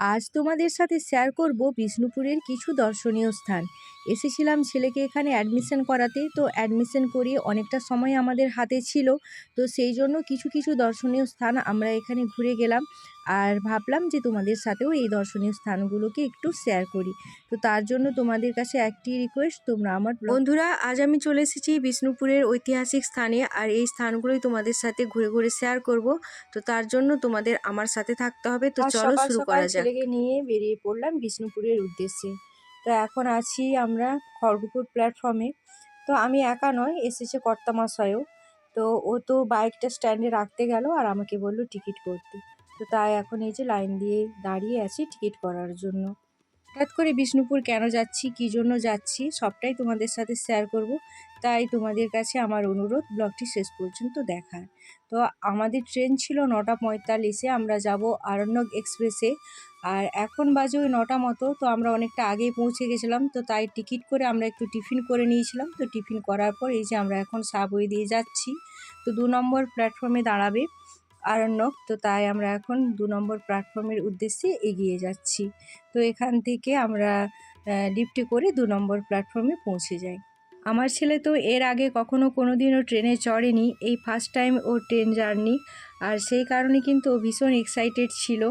আজ তোমাদের সাথে শেয়ার করব বিষ্ণুপুরের কিছু দর্শনীয় স্থান। এসেছিলাম ছেলেকে এখানে অ্যাডমিশন করাতে, তো অ্যাডমিশন করিয়ে অনেকটা সময় আমাদের হাতে ছিল, তো সেই জন্য কিছু কিছু দর্শনীয় স্থান আমরা এখানে ঘুরে গেলাম। আর ভাবলাম যে তোমাদের সাথেও এই দর্শনীয় স্থানগুলোকে একটু শেয়ার করি। তো তার জন্য তোমাদের কাছে একটি রিকোয়েস্ট তোমরা আমার বন্ধুরা আজ আমি চলে এসেছি বিষ্ণুপুরের ঐতিহাসিক স্থানে আর এই স্থানগুলোই তোমাদের সাথে ঘুরে ঘুরে শেয়ার করব। তো তার জন্য তোমাদের আমার সাথে থাকতে হবে। তো চলো শুরু করা যাক। নিয়ে বেরিয়ে পড়লাম বিষ্ণুপুরের উদ্দেশ্যে। তো এখন আছি আমরা খড়গপুর প্ল্যাটফর্মে তো আমি একা নয় এসেছে কর্তামশাইও। তো ও তো বাইকটা স্ট্যান্ডে রাখতে গেল আর আমাকে বলল টিকিট করতে। তো তাই এখন এই যে লাইন দিয়ে দাঁড়িয়ে আছি টিকিট করার জন্য। হঠাৎ করে বিষ্ণুপুর কেন যাচ্ছি, কী জন্য যাচ্ছি, সবটাই তোমাদের সাথে শেয়ার করব। তাই তোমাদের কাছে আমার অনুরোধ, ব্লগটি শেষ পর্যন্ত দেখার। তো আমাদের ট্রেন ছিল নটা পঁয়তাল্লিশে, আমরা যাব আরণ্যক এক্সপ্রেসে। আর এখন বাজে ওই নটা মতো, তো আমরা অনেকটা আগেই পৌঁছে গেছিলাম। তো তাই টিকিট করে আমরা একটু টিফিন করে নিয়েছিলাম। তো টিফিন করার পর এই যে আমরা এখন সাবওয়ে দিয়ে যাচ্ছি। তো দু নম্বর প্ল্যাটফর্মে দাঁড়াবে। আরণ্যক তো তাই আমরা এখন দু নম্বর প্ল্যাটফর্মের উদ্দেশ্যে এগিয়ে যাচ্ছি। তো এখান থেকে আমরা লিফটে করে দু নম্বর প্ল্যাটফর্মে পৌঁছে যাই। আমার ছেলে তো এর আগে কখনো কোনো দিনও ট্রেনে চড়েনি, এই ফার্স্ট টাইম ও ট্রেন জার্নি। আর সেই কারণে কিন্তু ও ভীষণ এক্সাইটেড ছিল।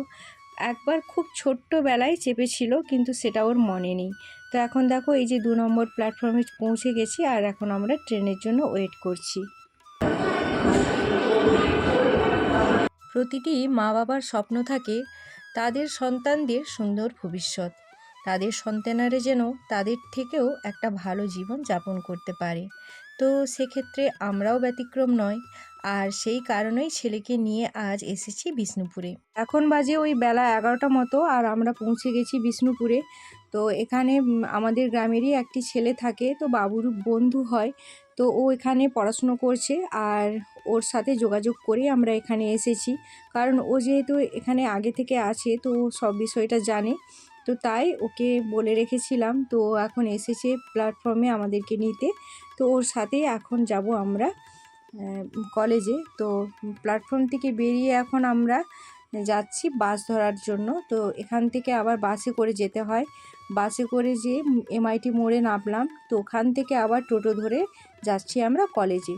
একবার খুব ছোট্টবেলায় চেপেছিল, কিন্তু সেটা ওর মনে নেই। তো এখন দেখো, এই যে দু নম্বর প্ল্যাটফর্মে পৌঁছে গেছি, আর এখন আমরা ট্রেনের জন্য ওয়েট করছি। প্রতিটি মা বাবার স্বপ্ন থাকে তাদের সন্তানদের সুন্দর ভবিষ্যৎ। তাদের সন্তানারে যেন তাদের থেকেও একটা ভালো জীবন যাপন করতে পারে। তো সেক্ষেত্রে আমরাও ব্যতিক্রম নয় আর সেই কারণেই ছেলেকে নিয়ে আজ এসেছি বিষ্ণুপুরে। এখন বাজে ওই বেলা এগারোটা মতো আর আমরা পৌঁছে গেছি বিষ্ণুপুরে। তো এখানে আমাদের গ্রামেরই একটি ছেলে থাকে, তো বাবুর বন্ধু হয়। তো ও এখানে পড়াশুনো করছে আর ওর সাথে যোগাযোগ করে আমরা এখানে এসেছি। কারণ ও যেহেতু এখানে আগে থেকে আছে, তো সব বিষয়টা জানে। তো তাই ওকে বলে রেখেছিলাম, তো এখন এসেছে প্ল্যাটফর্মে আমাদেরকে নিতে। তো ওর সাথে এখন যাব আমরা। কলেজে। তো প্ল্যাটফর্ম থেকে বেরিয়ে এখন আমরা যাচ্ছি বাস ধরার জন্য। তো এখান থেকে আবার বাসে করে যেতে হয়। বাসে করে যে এমআইটি মোড়ে নামলাম। তো ওখান থেকে আবার টোটো ধরে যাচ্ছি আমরা কলেজে।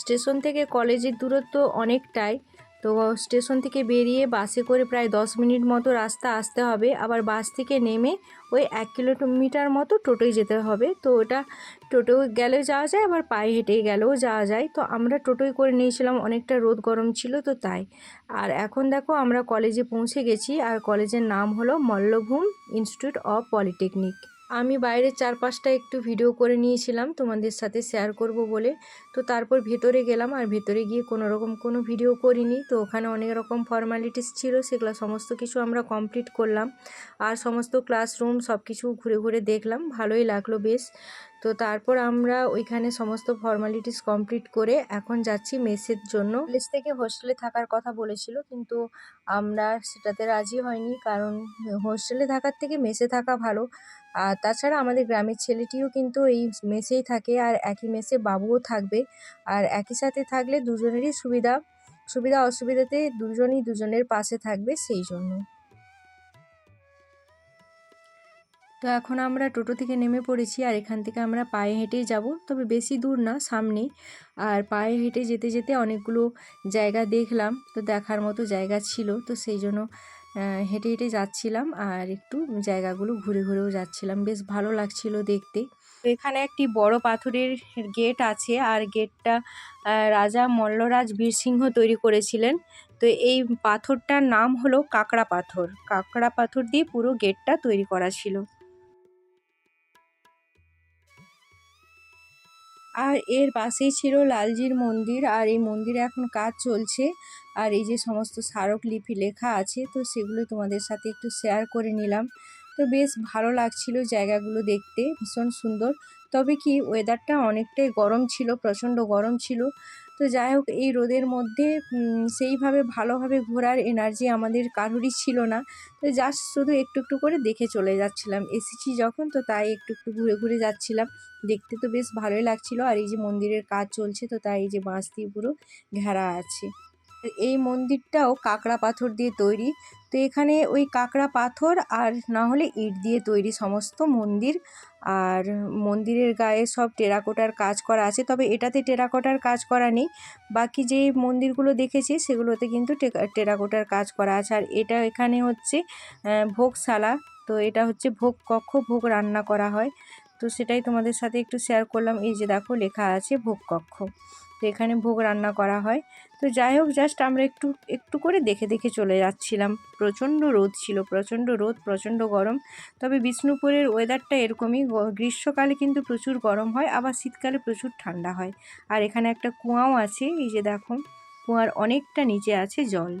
স্টেশন থেকে কলেজের দূরত্ব অনেকটাই। তো স্টেশন থেকে বেরিয়ে বাসে করে প্রায় দশ মিনিট মতো রাস্তা আসতে হবে। আবার বাস থেকে নেমে ওই এক কিলোমিটার মতো টোটোয় যেতে হবে। তো ওটা টোটো গেলেও যাওয়া যায়, আবার পায়ে হেঁটে গেলেও যাওয়া যায়। তো আমরা টোটোয় করে নিয়েছিলাম, অনেকটা রোদ গরম ছিল তো তাই। আর এখন দেখো আমরা কলেজে পৌঁছে গেছি। আর কলেজের নাম হলো মল্লভূম ইনস্টিটিউট অফ পলিটেকনিক। আমি বাইরের চারপাশটা একটু ভিডিও করে নিয়েছিলাম, তোমাদের সাথে শেয়ার করব বলে। তো তারপর ভেতরে গেলাম আর ভেতরে গিয়ে কোনো রকম কোনো ভিডিও করিনি। তো ওখানে অনেক রকম ফর্মালিটিস ছিল, সেগুলো সমস্ত কিছু আমরা কমপ্লিট করলাম। আর সমস্ত ক্লাসরুম সব কিছু ঘুরে ঘুরে দেখলাম, ভালোই লাগল বেশ। তো তারপর আমরা ওইখানে সমস্ত ফর্মালিটিস কমপ্লিট করে এখন যাচ্ছি মেসের জন্য। কলেজ থেকে হোস্টেলে থাকার কথা বলেছিল, কিন্তু আমরা সেটাতে রাজি হয়নি, কারণ হোস্টেলে থাকার থেকে মেসে থাকা ভালো। আর তাছাড়া আমাদের গ্রামের ছেলেটিও কিন্তু এই মেসেই থাকে আর একই মেসে বাবুও থাকবে। আর একই সাথে থাকলে দুজনেরই সুবিধা সুবিধা অসুবিধাতে দুজনই দুজনের পাশে থাকবে সেই জন্য। তো এখন আমরা টোটো থেকে নেমে পড়েছি আর এখান থেকে আমরা পায়ে হেঁটেই যাব। তবে বেশি দূর না, সামনেই। আর পায়ে হেঁটে যেতে যেতে অনেকগুলো জায়গা দেখলাম, তো দেখার মতো জায়গা ছিল, তো সেই জন্য হেঁটে হেঁটে যাচ্ছিলাম আর একটু জায়গাগুলো ঘুরে ঘুরেও যাচ্ছিলাম। বেশ ভালো লাগছিল দেখতে। এখানে একটি বড় পাথরের গেট আছে আর গেটটা রাজা মল্লরাজ বীরসিংহ তৈরি করেছিলেন। তো এই পাথরটার নাম হলো কাঁকড়া পাথর। কাঁকড়া পাথর দিয়ে পুরো গেটটা তৈরি করা ছিল। আর এর পাশেই ছিল লালজির মন্দির, আর এই মন্দিরে এখন কাজ চলছে। আর এই যে সমস্ত স্মারকলিপি লেখা আছে, তো সেগুলো তোমাদের সাথে একটু শেয়ার করে নিলাম। তো বেশ ভালো লাগছিল জায়গাগুলো দেখতে, ভীষণ সুন্দর। তবে কি ওয়েদারটা অনেকটাই গরম ছিল, প্রচণ্ড গরম ছিল। তো যাই হোক, এই রোদের মধ্যে সেইভাবে ভালোভাবে ঘোরার এনার্জি আমাদের কারোরই ছিল না। তো জাস্ট শুধু একটু একটু করে দেখে চলে যাচ্ছিলাম। এসেছি যখন, তো তাই একটু একটু ঘুরে ঘুরে যাচ্ছিলাম। দেখতে তো বেশ ভালোই লাগছিল। আর এই যে মন্দিরের কাজ চলছে, তো তাই এই যে বাঁশ দিয়ে পুরো ঘেরা আছে। এই মন্দিরটাও কাঁকড়া পাথর দিয়ে তৈরি। তো এখানে ওই কাঁকড়া পাথর আর না হলে ইট দিয়ে তৈরি সমস্ত মন্দির। আর মন্দিরের গায়ে সব টেরাকোটার কাজ করা আছে। তবে এটাতে টেরাকোটার কাজ করা নেই। বাকি যে মন্দিরগুলো দেখেছি, সেগুলোতে কিন্তু টেরাকোটার কাজ করা আছে। আর এটা এখানে হচ্ছে ভোগশালা। তো এটা হচ্ছে ভোগ কক্ষ, ভোগ রান্না করা হয়। তো সেটাই তোমাদের সাথে একটু শেয়ার করলাম। এই যে দেখো, লেখা আছে ভোগ কক্ষ। তো এখানে ভোগ রান্না করা হয়। তো যাই হোক জাস্ট আমরা একটু একটু করে দেখে দেখে চলে যাচ্ছিলাম। প্রচণ্ড রোদ ছিল, প্রচণ্ড রোদ, প্রচণ্ড গরম। তবে বিষ্ণুপুরের ওয়েদারটা এরকমই গ্রীষ্মকালে কিন্তু প্রচুর গরম হয়, আবার শীতকালে প্রচুর ঠান্ডা হয়। আর এখানে একটা কুয়াও আছে, এই যে দেখো, কুয়ার অনেকটা নিচে আছে জল।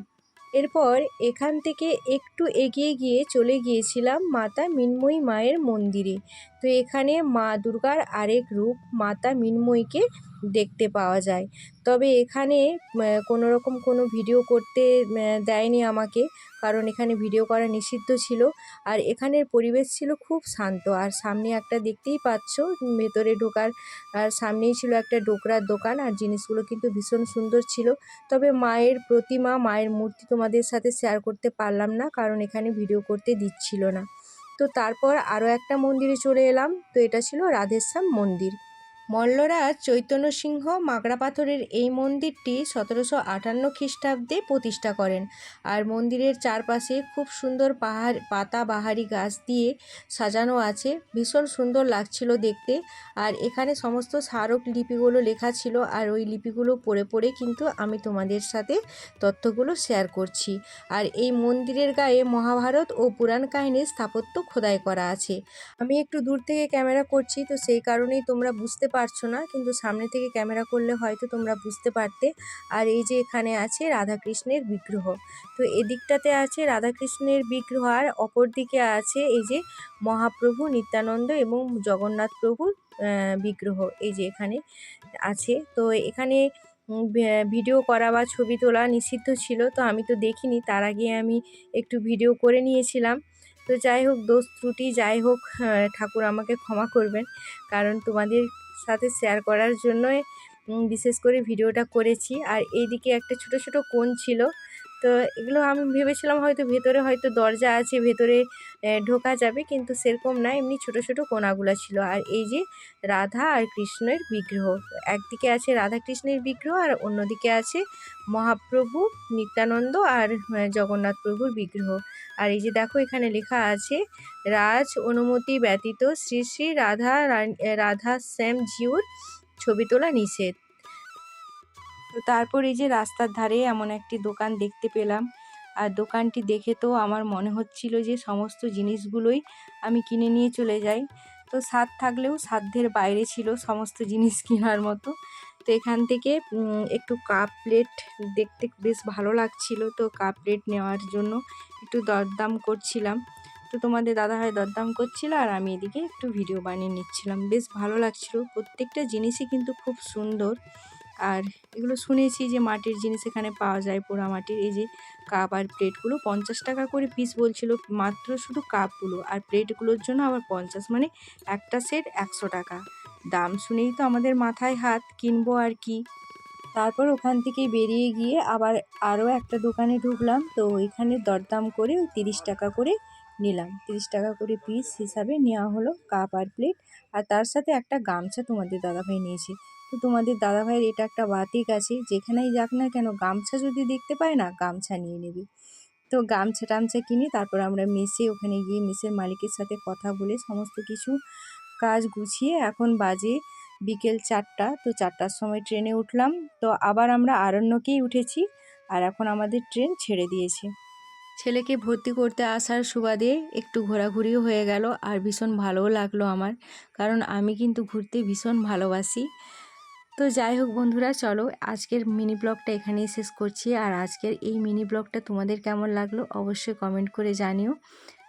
এরপর এখান থেকে একটু এগিয়ে গিয়ে চলে গিয়েছিলাম মাতা মিন্ময়ী মায়ের মন্দিরে। তো এখানে মা দুর্গার আরেক রূপ, মাতা মিন্ময়ীকে দেখতে পাওয়া যায়। তবে এখানে কোনো রকম কোনো ভিডিও করতে দেয়নি আমাকে। কারণ এখানে ভিডিও করা নিষিদ্ধ ছিল। আর এখানের পরিবেশ ছিল খুব শান্ত। আর সামনে একটা দেখতেই পাচ্ছ, ভেতরে ঢোকার, আর সামনেই ছিল একটা ডোকরার দোকান। আর জিনিসগুলো কিন্তু ভীষণ সুন্দর ছিল। তবে মায়ের প্রতিমা, মায়ের মূর্তি তোমাদের সাথে শেয়ার করতে পারলাম না। কারণ এখানে ভিডিও করতে দিচ্ছিল না। তো তারপর আরও একটা মন্দিরে চলে এলাম। তো এটা ছিল রাধেশ্যাম মন্দির। মল্লরাজ চৈতন্য সিংহ মাগড়া পাথরের এই মন্দিরটি সতেরোশো আটান্ন খ্রিস্টাব্দে প্রতিষ্ঠা করেন। আর মন্দিরের চারপাশে খুব সুন্দর পাহাড় পাতা বাহারি গাছ দিয়ে সাজানো আছে। ভীষণ সুন্দর লাগছিল দেখতে। আর এখানে সমস্ত স্মারক লিপিগুলো লেখা ছিল। আর ওই লিপিগুলো পড়ে পড়ে কিন্তু আমি তোমাদের সাথে তথ্যগুলো শেয়ার করছি। আর এই মন্দিরের গায়ে মহাভারত ও পুরাণ কাহিনীর স্থাপত্য খোদাই করা আছে। আমি একটু দূর থেকে ক্যামেরা করছি, তো সেই কারণেই তোমরা বুঝতে পারছ না, কিন্তু সামনে থেকে ক্যামেরা করলে হয়তো তোমরা বুঝতে পারতে। আর এই যে এখানে আছে রাধাকৃষ্ণের বিগ্রহ। তো এদিকটাতে আছে রাধাকৃষ্ণের বিগ্রহ আর অপর দিকে আছে এই যে মহাপ্রভু নিত্যানন্দ এবং জগন্নাথ প্রভুর বিগ্রহ এই যে এখানে আছে। তো এখানে ভিডিও করা বা ছবি তোলা নিষিদ্ধ ছিল, তো আমি তো দেখিনি, তার আগে আমি একটু ভিডিও করে নিয়েছিলাম। তো যাই হোক, দোষ ত্রুটি, যাই হোক ঠাকুর আমাকে ক্ষমা করবেন, কারণ তোমাদের সাথে শেয়ার করার জন্যই বিশেষ করে ভিডিওটা করেছি। আর এইদিকে একটা ছোট ছোট কোণ ছিল। তো এগুলো আমি ভেবেছিলাম হয়তো ভেতরে হয়তো দরজা আছে, ভেতরে ঢোকা যাবে, কিন্তু সেরকম না। এমনি ছোট ছোট কোণাগুলো ছিল। আর এই যে রাধা আর কৃষ্ণের বিগ্রহ, একদিকে আছে রাধা কৃষ্ণের বিগ্রহ আর অন্যদিকে আছে মহাপ্রভু নিত্যানন্দ আর জগন্নাথ প্রভুর বিগ্রহ। আর এই যে দেখো এখানে লেখা আছে, রাজ অনুমতি ব্যতীত শ্রী শ্রী রাধা রাধা শ্যাম জিউর ছবি তোলা নিষেধ। তো তারপর এই যে রাস্তার ধারে এমন একটি দোকান দেখতে পেলাম। আর দোকানটি দেখে তো আমার মনে হচ্ছিল যে সমস্ত জিনিসগুলোই আমি কিনে নিয়ে চলে যাই। তো স্বাদ থাকলেও সাধ্যের বাইরে ছিল সমস্ত জিনিস কেনার মতো। তো এখান থেকে একটু কাপ প্লেট দেখতে বেশ ভালো লাগছিল তো কাপ প্লেট নেওয়ার জন্য একটু দরদাম করছিলাম। তো তোমাদের দাদা হয় দরদাম করছিল আর আমি এদিকে একটু ভিডিও বানিয়ে নিচ্ছিলাম। বেশ ভালো লাগছিল, প্রত্যেকটা জিনিসই কিন্তু খুব সুন্দর। আর এগুলো শুনেছি যে মাটির জিনিস এখানে পাওয়া যায়, পোড়া মাটির। এই যে কাপ আর প্লেটগুলো পঞ্চাশ টাকা করে পিস বলছিল, মাত্র শুধু কাপগুলো। আর প্লেটগুলোর জন্য আবার পঞ্চাশ মানে একটা সেট একশো টাকা। দাম শুনেই তো আমাদের মাথায় হাত, কিনবো আর কি। তারপর ওখান থেকে বেরিয়ে গিয়ে আবার আরও একটা দোকানে ঢুকলাম, তো ওইখানে দরদাম করে ওই তিরিশ টাকা করে নিলাম। তিরিশ টাকা করে পিস হিসাবে নেওয়া হলো কাপ আর প্লেট আর তার সাথে একটা গামছা তোমাদের দাদাভাই নিয়েছে। তো তোমাদের দাদাভাইয়ের এটা একটা বাতিক আছে, যেখানেই যাক না কেন, গামছা যদি দেখতে পায় না, গামছা নিয়ে নেবে। তো গামছা টামছা কিনে তারপর আমরা মেসে ওখানে গিয়ে মেসের মালিকের সাথে কথা বলে সমস্ত কিছু কাজ গুছিয়ে এখন বাজে বিকেল চারটা। তো চারটার সময় ট্রেনে উঠলাম। তো আবার আমরা আরণ্যকেই উঠেছি আর এখন আমাদের ট্রেন ছেড়ে দিয়েছে। ছেলেকে ভর্তি করতে আসার সুবাদে একটু ঘোরাঘুরিও হয়ে গেল আর ভীষণ ভালোও লাগল আমার, কারণ আমি কিন্তু ঘুরতে ভীষণ ভালোবাসি। তো যাই হোক বন্ধুরা, চলো আজকের মিনি ব্লগটা এখানেই শেষ করছি। আর আজকের এই মিনি ব্লগটা তোমাদের কেমন লাগল অবশ্যই কমেন্ট করে জানিও।